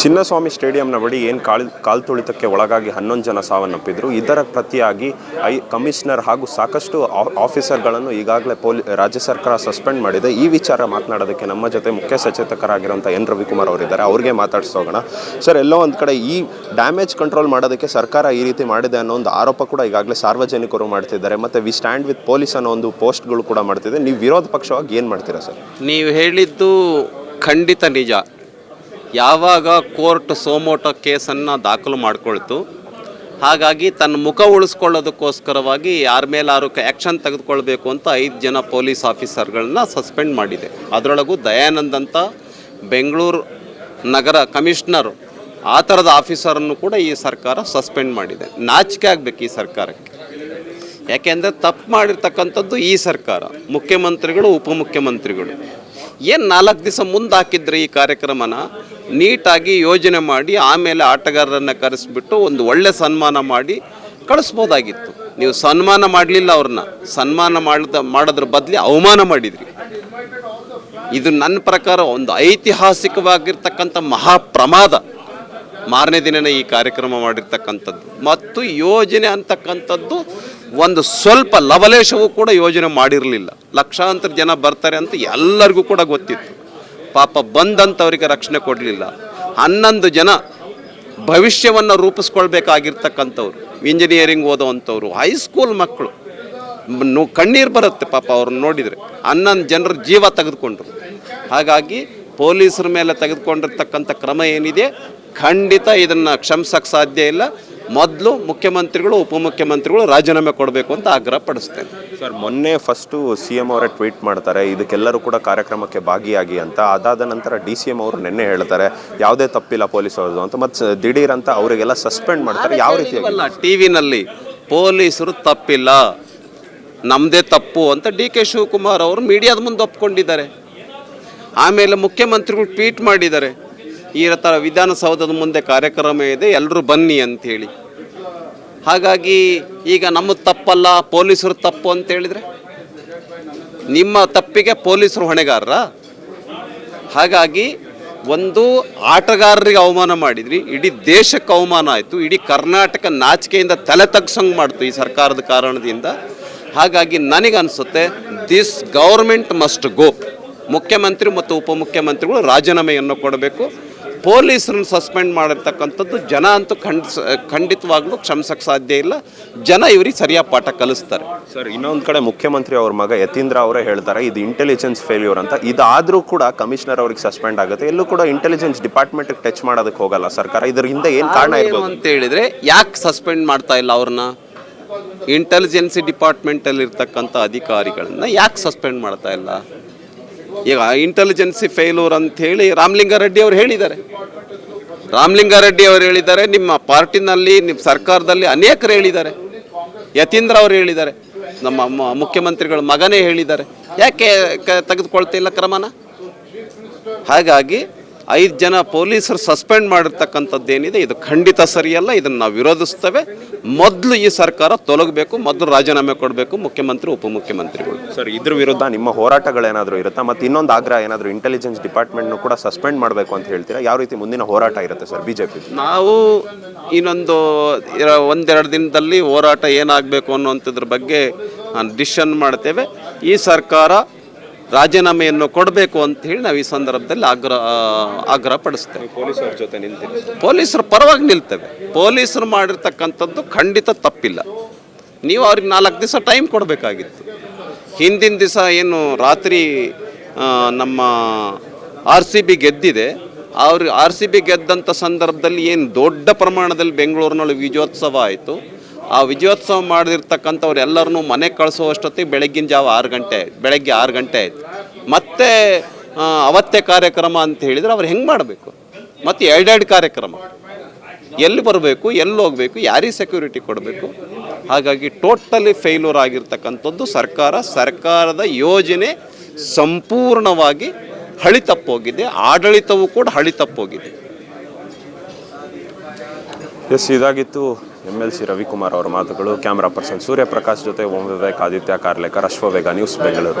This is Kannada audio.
ಚಿನ್ನಸ್ವಾಮಿ ಸ್ಟೇಡಿಯಂನ ಬಳಿ ಏನು ಕಾಲ್ ಕಾಲ್ ತುಳಿತಕ್ಕೆ ಒಳಗಾಗಿ ಹನ್ನೊಂದು ಜನ ಸಾವನ್ನಪ್ಪಿದ್ರು ಇದರ ಪ್ರತಿಯಾಗಿ ಐ, ಕಮಿಷನರ್ ಹಾಗೂ ಸಾಕಷ್ಟು ಆಫೀಸರ್ಗಳನ್ನು ಈಗಾಗಲೇ ಪೊಲೀ, ರಾಜ್ಯ ಸರ್ಕಾರ ಸಸ್ಪೆಂಡ್ ಮಾಡಿದೆ. ಈ ವಿಚಾರ ಮಾತನಾಡೋದಕ್ಕೆ ನಮ್ಮ ಜೊತೆ ಮುಖ್ಯ ಸಚೇತಕರಾಗಿರುವಂಥ ಎನ್ ರವಿಕುಮಾರ್ ಅವರಿದ್ದಾರೆ. ಅವ್ರಿಗೆ ಮಾತಾಡಿಸೋಗೋಣ. ಸರ್, ಎಲ್ಲೋ ಒಂದು ಕಡೆ ಈ ಡ್ಯಾಮೇಜ್ ಕಂಟ್ರೋಲ್ ಮಾಡೋದಕ್ಕೆ ಸರ್ಕಾರ ಈ ರೀತಿ ಮಾಡಿದೆ ಅನ್ನೋ ಒಂದು ಆರೋಪ ಕೂಡ ಈಗಾಗಲೇ ಸಾರ್ವಜನಿಕರು ಮಾಡ್ತಿದ್ದಾರೆ. ಮತ್ತು ವಿ ಸ್ಟ್ಯಾಂಡ್ ವಿತ್ ಪೊಲೀಸ್ ಅನ್ನೋ ಒಂದು ಪೋಸ್ಟ್ಗಳು ಕೂಡ ಮಾಡ್ತಿದೆ. ನೀವು ವಿರೋಧ ಪಕ್ಷವಾಗಿ ಏನು ಮಾಡ್ತೀರಾ ಸರ್? ನೀವು ಹೇಳಿದ್ದು ಖಂಡಿತ ನಿಜ. ಯಾವಾಗ ಕೋರ್ಟ್ ಸೋಮೋಟೋ ಕೇಸನ್ನು ದಾಖಲು ಮಾಡಿಕೊಳ್ತು, ಹಾಗಾಗಿ ತನ್ನ ಮುಖ ಉಳಿಸ್ಕೊಳ್ಳೋದಕ್ಕೋಸ್ಕರವಾಗಿ ಯಾರ ಮೇಲಾರು ಆ್ಯಕ್ಷನ್ ತೆಗೆದುಕೊಳ್ಬೇಕು ಅಂತ ಐದು ಜನ ಪೊಲೀಸ್ ಆಫೀಸರ್ಗಳನ್ನ ಸಸ್ಪೆಂಡ್ ಮಾಡಿದೆ. ಅದರೊಳಗೂ ದಯಾನಂದ್ ಅಂತ ಬೆಂಗಳೂರು ನಗರ ಕಮಿಷನರ್, ಆ ಥರದ ಆಫೀಸರನ್ನು ಕೂಡ ಈ ಸರ್ಕಾರ ಸಸ್ಪೆಂಡ್ ಮಾಡಿದೆ. ನಾಚಿಕೆ ಆಗಬೇಕು ಈ ಸರ್ಕಾರಕ್ಕೆ. ಯಾಕೆಂದರೆ ತಪ್ಪು ಮಾಡಿರ್ತಕ್ಕಂಥದ್ದು ಈ ಸರ್ಕಾರ. ಮುಖ್ಯಮಂತ್ರಿಗಳು, ಉಪಮುಖ್ಯಮಂತ್ರಿಗಳು. ಏನು ನಾಲ್ಕು ದಿವಸ ಮುಂದೆ ಹಾಕಿದ್ರಿ ಈ ಕಾರ್ಯಕ್ರಮನ? ನೀಟಾಗಿ ಯೋಜನೆ ಮಾಡಿ, ಆಮೇಲೆ ಆಟಗಾರರನ್ನು ಕರೆಸಿಬಿಟ್ಟು ಒಂದು ಒಳ್ಳೆ ಸನ್ಮಾನ ಮಾಡಿ ಕಳಿಸ್ಬೋದಾಗಿತ್ತು. ನೀವು ಸನ್ಮಾನ ಮಾಡಲಿಲ್ಲ ಅವ್ರನ್ನ. ಸನ್ಮಾನ ಮಾಡಿದ ಮಾಡೋದ್ರ ಬದಲಿ ಅವಮಾನ ಮಾಡಿದ್ರಿ. ಇದು ನನ್ನ ಪ್ರಕಾರ ಒಂದು ಐತಿಹಾಸಿಕವಾಗಿರ್ತಕ್ಕಂಥ ಮಹಾಪ್ರಮಾದ ಮಾರನೇ ದಿನನೇ ಈ ಕಾರ್ಯಕ್ರಮ ಮಾಡಿರ್ತಕ್ಕಂಥದ್ದು. ಮತ್ತು ಯೋಜನೆ ಅಂತಕ್ಕಂಥದ್ದು ಒಂದು ಸ್ವಲ್ಪ ಲವಲೇಶವೂ ಕೂಡ ಯೋಜನೆ ಮಾಡಿರಲಿಲ್ಲ. ಲಕ್ಷಾಂತರ ಜನ ಬರ್ತಾರೆ ಅಂತ ಎಲ್ಲರಿಗೂ ಕೂಡ ಗೊತ್ತಿತ್ತು. ಪಾಪ ಬಂದಂಥವರಿಗೆ ರಕ್ಷಣೆ ಕೊಡಲಿಲ್ಲ. ಹನ್ನೊಂದು ಜನ ಭವಿಷ್ಯವನ್ನು ರೂಪಿಸ್ಕೊಳ್ಬೇಕಾಗಿರ್ತಕ್ಕಂಥವ್ರು ಇಂಜಿನಿಯರಿಂಗ್ ಓದೋವಂಥವ್ರು ಹೈಸ್ಕೂಲ್ ಮಕ್ಕಳು. ಕಣ್ಣೀರು ಬರುತ್ತೆ ಪಾಪ ಅವ್ರನ್ನ ನೋಡಿದರೆ. ಹನ್ನೊಂದು ಜನರ ಜೀವ ತೆಗೆದುಕೊಂಡ್ರು. ಹಾಗಾಗಿ ಪೊಲೀಸರ ಮೇಲೆ ತೆಗೆದುಕೊಂಡಿರ್ತಕ್ಕಂಥ ಕ್ರಮ ಏನಿದೆ? ಖಂಡಿತ ಇದನ್ನು ಕ್ಷಮಿಸೋಕ್ಕೆ ಸಾಧ್ಯ ಇಲ್ಲ. ಮೊದಲು ಮುಖ್ಯಮಂತ್ರಿಗಳು ಉಪಮುಖ್ಯಮಂತ್ರಿಗಳು ರಾಜೀನಾಮೆ ಕೊಡಬೇಕು ಅಂತ ಆಗ್ರಹ ಪಡಿಸ್ತೇನೆ. ಸರ್ ಮೊನ್ನೆ ಫಸ್ಟು ಸಿ ಎಂ ಅವರೇ ಟ್ವೀಟ್ ಮಾಡ್ತಾರೆ ಇದಕ್ಕೆಲ್ಲರೂ ಕೂಡ ಕಾರ್ಯಕ್ರಮಕ್ಕೆ ಭಾಗಿಯಾಗಿ ಅಂತ. ಅದಾದ ನಂತರ ಡಿ ಸಿ ಎಂ ಅವರು ನಿನ್ನೆ ಹೇಳ್ತಾರೆ ಯಾವುದೇ ತಪ್ಪಿಲ್ಲ ಪೊಲೀಸ್ ಅವರು ಅಂತ. ಮತ್ತು ದಿಢೀರ್ ಅಂತ ಅವರಿಗೆಲ್ಲ ಸಸ್ಪೆಂಡ್ ಮಾಡ್ತಾರೆ ಯಾವ ರೀತಿ ಅಲ್ಲ ಟಿ ವಿನಲ್ಲಿ ಪೊಲೀಸರು ತಪ್ಪಿಲ್ಲ ನಮ್ಮದೇ ತಪ್ಪು ಅಂತ ಡಿ ಕೆ ಶಿವಕುಮಾರ್ ಅವರು ಮೀಡಿಯಾದ ಮುಂದೆ ಒಪ್ಕೊಂಡಿದ್ದಾರೆ. ಆಮೇಲೆ ಮುಖ್ಯಮಂತ್ರಿಗಳು ಟ್ವೀಟ್ ಮಾಡಿದ್ದಾರೆ. ಈ ಥರ ವಿಧಾನಸೌಧದ ಮುಂದೆ ಕಾರ್ಯಕ್ರಮ ಇದೆ ಎಲ್ಲರೂ ಬನ್ನಿ ಅಂಥೇಳಿ. ಹಾಗಾಗಿ ಈಗ ನಮ್ಮ ತಪ್ಪಲ್ಲ, ಪೊಲೀಸರು ತಪ್ಪು ಅಂತ ಹೇಳಿದರೆ? ನಿಮ್ಮ ತಪ್ಪಿಗೆ ಪೊಲೀಸರು ಹೊಣೆಗಾರರ? ಹಾಗಾಗಿ ಒಂದು ಆಟಗಾರರಿಗೆ ಅವಮಾನ ಮಾಡಿದ್ರಿ, ಇಡೀ ದೇಶಕ್ಕೆ ಅವಮಾನ ಆಯಿತು, ಇಡೀ ಕರ್ನಾಟಕ ನಾಚಿಕೆಯಿಂದ ತಲೆ ತಗ್ಸಂಗೆ ಮಾಡ್ತು ಈ ಸರ್ಕಾರದ ಕಾರಣದಿಂದ. ಹಾಗಾಗಿ ನನಗನ್ಸುತ್ತೆ ದಿಸ್ ಗೌರ್ಮೆಂಟ್ ಮಸ್ಟ್ ಗೋ ಮುಖ್ಯಮಂತ್ರಿ ಮತ್ತು ಉಪಮುಖ್ಯಮಂತ್ರಿಗಳು ರಾಜೀನಾಮೆಯನ್ನು ಕೊಡಬೇಕು. ಪೊಲೀಸರನ್ನು ಸಸ್ಪೆಂಡ್ ಮಾಡಿರ್ತಕ್ಕಂಥದ್ದು ಜನ ಅಂತೂ ಖಂಡ ಖಂಡಿತವಾಗ್ಲೂ ಕ್ಷಮಿಸಕ್ಕೆ ಸಾಧ್ಯ ಇಲ್ಲ. ಜನ ಇವ್ರಿಗೆ ಸರಿಯಾಗಿ ಪಾಠ ಕಲಿಸ್ತಾರೆ. ಸರ್ ಇನ್ನೊಂದು ಕಡೆ ಮುಖ್ಯಮಂತ್ರಿ ಅವ್ರ ಮಗ ಯತೀಂದ್ರ ಅವರೇ ಹೇಳ್ತಾರೆ ಇದು ಇಂಟೆಲಿಜೆನ್ಸ್ ಫೇಲ್ಯೂರ್ ಅಂತ. ಇದಾದರೂ ಕೂಡ ಕಮಿಷನರ್ ಅವ್ರಿಗೆ ಸಸ್ಪೆಂಡ್ ಆಗುತ್ತೆ. ಎಲ್ಲೂ ಕೂಡ ಇಂಟೆಲಿಜೆನ್ಸ್ ಡಿಪಾರ್ಟ್ಮೆಂಟ್ಗೆ ಟಚ್ ಮಾಡೋದಕ್ಕೆ ಹೋಗಲ್ಲ ಸರ್ಕಾರ. ಇದ್ರ ಹಿಂದೆ ಏನು ಕಾರಣ ಇರಬಹುದು ಇರ್ಬೋದು? ಅಂತ ಹೇಳಿದ್ರೆ ಯಾಕೆ ಸಸ್ಪೆಂಡ್ ಮಾಡ್ತಾ ಇಲ್ಲ ಅವ್ರನ್ನ? ಇಂಟೆಲಿಜೆನ್ಸಿ ಡಿಪಾರ್ಟ್ಮೆಂಟಲ್ಲಿ ಇರ್ತಕ್ಕಂಥ ಅಧಿಕಾರಿಗಳನ್ನ ಯಾಕೆ ಸಸ್ಪೆಂಡ್ ಮಾಡ್ತಾ ಇಲ್ಲ? ಈಗ ಇಂಟೆಲಿಜೆನ್ಸಿ ಫೇಲ್ಯೂರ್ ಅಂತ ಹೇಳಿ ರಾಮಲಿಂಗಾರೆಡ್ಡಿ ಅವರು ಹೇಳಿದ್ದಾರೆ. ರಾಮಲಿಂಗಾರೆಡ್ಡಿ ಅವರು ಹೇಳಿದ್ದಾರೆ, ನಿಮ್ಮ ಪಾರ್ಟಿನಲ್ಲಿ, ನಿಮ್ಮ ಸರ್ಕಾರದಲ್ಲಿ ಅನೇಕರು ಹೇಳಿದ್ದಾರೆ. ಯತೀಂದ್ರ ಅವರು ಹೇಳಿದ್ದಾರೆ. ನಮ್ಮ ಮುಖ್ಯಮಂತ್ರಿಗಳ ಮಗನೇ ಹೇಳಿದ್ದಾರೆ. ಯಾಕೆ ತೆಗೆದುಕೊಳ್ತಿಲ್ಲ ಕ್ರಮನ? ಹಾಗಾಗಿ ಐದು ಜನ ಪೊಲೀಸರು ಸಸ್ಪೆಂಡ್ ಮಾಡಿರ್ತಕ್ಕಂಥದ್ದು ಏನಿದೆ ಇದು ಖಂಡಿತ ಸರಿಯಲ್ಲ ಇದನ್ನು ನಾವು ವಿರೋಧಿಸ್ತೇವೆ. ಮೊದಲು ಈ ಸರ್ಕಾರ ತೊಲಗಬೇಕು ಮೊದಲು ರಾಜೀನಾಮೆ ಕೊಡಬೇಕು ಮುಖ್ಯಮಂತ್ರಿ ಉಪಮುಖ್ಯಮಂತ್ರಿಗಳು. ಸರ್ ಇದ್ರ ವಿರುದ್ಧ ನಿಮ್ಮ ಹೋರಾಟಗಳೇನಾದರೂ ಇರುತ್ತಾ? ಮತ್ತು ಇನ್ನೊಂದು ಆಗ್ರಹ ಏನಾದರೂ ಇಂಟೆಲಿಜೆನ್ಸ್ ಡಿಪಾರ್ಟ್ಮೆಂಟ್ನು ಕೂಡ ಸಸ್ಪೆಂಡ್ ಮಾಡಬೇಕು ಅಂತ ಹೇಳ್ತೀರಾ? ಯಾವ ರೀತಿ ಮುಂದಿನ ಹೋರಾಟ ಇರುತ್ತೆ ಸರ್ ಬಿಜೆಪಿ? ನಾವು ಇನ್ನೊಂದು ಒಂದೆರಡು ದಿನದಲ್ಲಿ ಹೋರಾಟ ಏನಾಗಬೇಕು ಅನ್ನುವಂಥದ್ರ ಬಗ್ಗೆ ಡಿಸಿಷನ್ ಮಾಡ್ತೇವೆ. ಈ ಸರ್ಕಾರ ರಾಜೀನಾಮೆಯನ್ನು ಕೊಡಬೇಕು ಅಂತ ಹೇಳಿ ನಾವು ಈ ಸಂದರ್ಭದಲ್ಲಿ ಆಗ್ರಹ ಆಗ್ರಹ ಪಡಿಸ್ತೇವೆ. ಪೊಲೀಸರ ಜೊತೆ ನಿಂತಿರಿ ಪೊಲೀಸರ ಪರವಾಗಿ ನಿಲ್ತೇವೆ. ಪೊಲೀಸರು ಮಾಡಿರ್ತಕ್ಕಂಥದ್ದು ಖಂಡಿತ ತಪ್ಪಿಲ್ಲ. ನೀವು ಅವ್ರಿಗೆ ನಾಲ್ಕು ದಿವಸ ಟೈಮ್ ಕೊಡಬೇಕಾಗಿತ್ತು. ಹಿಂದಿನ ದಿವಸ ಏನು ರಾತ್ರಿ ನಮ್ಮ ಆರ್ ಸಿ ಬಿ ಗೆದ್ದಿದೆ. ಅವ್ರಿಗೆ ಆರ್ ಸಿ ಬಿ ಗೆದ್ದಂಥ ಸಂದರ್ಭದಲ್ಲಿ ಏನು ದೊಡ್ಡ ಪ್ರಮಾಣದಲ್ಲಿ ಬೆಂಗಳೂರಿನಲ್ಲಿ ವಿಜಯೋತ್ಸವ ಆಯಿತು. ಆ ವಿಜಯೋತ್ಸವ ಮಾಡಿರ್ತಕ್ಕಂಥವ್ರು ಎಲ್ಲರನ್ನೂ ಮನೆಗೆ ಕಳಿಸೋಷ್ಟೊತ್ತಿಗೆ ಬೆಳಗ್ಗಿನ ಜಾವ ಆರು ಗಂಟೆ, ಬೆಳಗ್ಗೆ ಆರು ಗಂಟೆ ಆಯಿತು. ಮತ್ತೆ ಅವತ್ತೆ ಅವತ್ತೇ ಕಾರ್ಯಕ್ರಮ ಅಂತ ಹೇಳಿದರೆ ಅವ್ರು ಹೆಂಗೆ ಮಾಡಬೇಕು? ಮತ್ತು ಎರಡೆರಡು ಕಾರ್ಯಕ್ರಮ. ಎಲ್ಲಿ ಬರಬೇಕು, ಎಲ್ಲಿ ಹೋಗಬೇಕು, ಯಾರಿಗೆ ಸೆಕ್ಯೂರಿಟಿ ಕೊಡಬೇಕು? ಹಾಗಾಗಿ ಟೋಟಲಿ ಫೇಲ್ಯೂರ್ ಆಗಿರ್ತಕ್ಕಂಥದ್ದು ಸರ್ಕಾರ. ಸರ್ಕಾರದ ಯೋಜನೆ ಸಂಪೂರ್ಣವಾಗಿ ಹಳಿ ತಪ್ಪೋಗಿದೆ. ಆಡಳಿತವೂ ಕೂಡ ಹಳಿ ತಪ್ಪೋಗಿದೆ. ಎಸ್, ಇದಾಗಿತ್ತು ಎಂ ಎಲ್ ಸಿ ರವಿಕುಮಾರ್ ಅವರ ಮಾತುಗಳು. ಕ್ಯಾಮ್ರಾ ಪರ್ಸನ್ ಸೂರ್ಯಪ್ರಕಾಶ್ ಜೊತೆ ಓಂ ವಿವೇಕ್, ಆದಿತ್ಯ ಕಾರ್ಲೇಕರ್, ಅಶ್ವವೇಗ, ನ್ಯೂಸ್ ಬೆಂಗಳೂರು.